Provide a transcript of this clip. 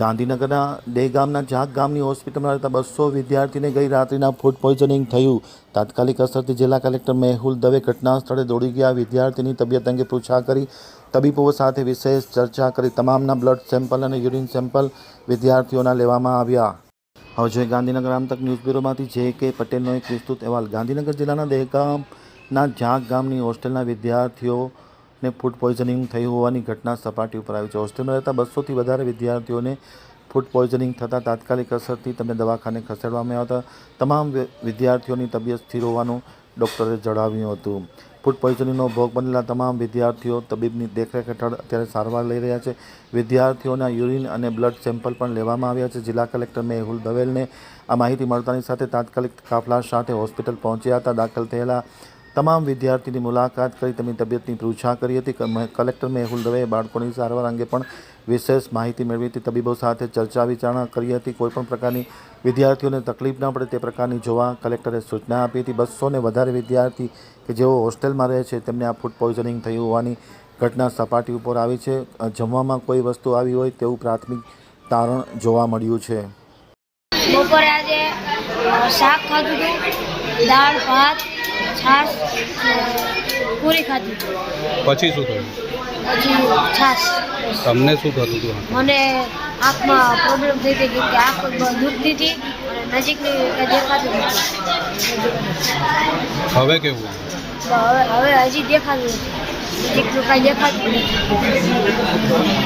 ગાંધીનગરના દહેગામના જાગ ગામની હોસ્પિટલમાં રહેતા બસો વિદ્યાર્થીને ગઈ રાત્રિના ફૂડ પોઈઝનિંગ થયું. તાત્કાલિક અસરથી જિલ્લા કલેક્ટર મેહુલ દવે ઘટના સ્થળે દોડી ગયા. વિદ્યાર્થીની તબિયત અંગે પૂછા કરી તબીબો સાથે વિશેષ ચર્ચા કરી તમામના બ્લડ સેમ્પલ અને યુરિન સેમ્પલ વિદ્યાર્થીઓના લેવામાં આવ્યા. હવે જોઈએ ગાંધીનગર આમતક ન્યૂઝ બ્યુરોમાંથી જે કે પટેલનો એક વિસ્તૃત અહેવાલ. ગાંધીનગર જિલ્લાના દહેગામના જાગ ગામની હોસ્ટેલના વિદ્યાર્થીઓને ફૂડ પોઈઝનિંગ થયું હોવાની ઘટના સપાટી ઉપર આવી છે. હોસ્ટેલમાં રહેતા બસોથી વધારે વિદ્યાર્થીઓને ફૂડ પોઈઝનિંગ થતાં તાત્કાલિક અસરથી તેમને દવાખાને ખસેડવામાં આવ્યા હતા. તમામ વિદ્યાર્થીઓની તબિયત સ્થિર હોવાનું ડૉક્ટરે જણાવ્યું હતું. ફૂડ પોઈઝનિંગનો ભોગ બનેલા તમામ વિદ્યાર્થીઓ તબીબની દેખરેખ હેઠળ અત્યારે સારવાર લઈ રહ્યા છે. વિદ્યાર્થીઓના યુરિન અને બ્લડ સેમ્પલ પણ લેવામાં આવ્યા છે. જિલ્લા કલેક્ટર મેહુલ દવેલને આ માહિતી મળતાની સાથે તાત્કાલિક કાફલા સાથે હોસ્પિટલ પહોંચ્યા હતા. દાખલ થયેલા તમામ વિદ્યાર્થીની મુલાકાત કરી, તેમની તબિયતની પૃચ્છા કરી હતી. કલેક્ટર મેહુલ દવેએ બાળકોની સારવાર અંગે પણ વિશેષ માહિતી મેળવી હતી. તબીબો સાથે ચર્ચા વિચારણા કરી હતી. કોઈપણ પ્રકારની વિદ્યાર્થીઓને તકલીફ ન પડે તે પ્રકારની જોવા કલેક્ટરે સૂચના આપી હતી. બસોને વધારે વિદ્યાર્થી કે જેઓ હોસ્ટેલમાં રહે છે, તેમને આ ફૂડ પોઈઝનિંગ થયું હોવાની ઘટના સપાટી ઉપર આવી છે. જમવામાં કોઈ વસ્તુ આવી હોય તેવું પ્રાથમિક તારણ જોવા મળ્યું છે. બપોરે આજે શાક ખાધું હતું. દાળ ભાત છાશ પૂરી ખાધી. પછી શું થયું? પછી છાશ. તમને શું થતું હતું? મને આંખમાં પ્રોબ્લેમ થઈ હતી કે આંખ દુખતી હતી અને નજીકની દેખાતું હવે કેવું? હવે હવે હજી દેખાતું નજીકનું કાંઈ દેખાતું નથી.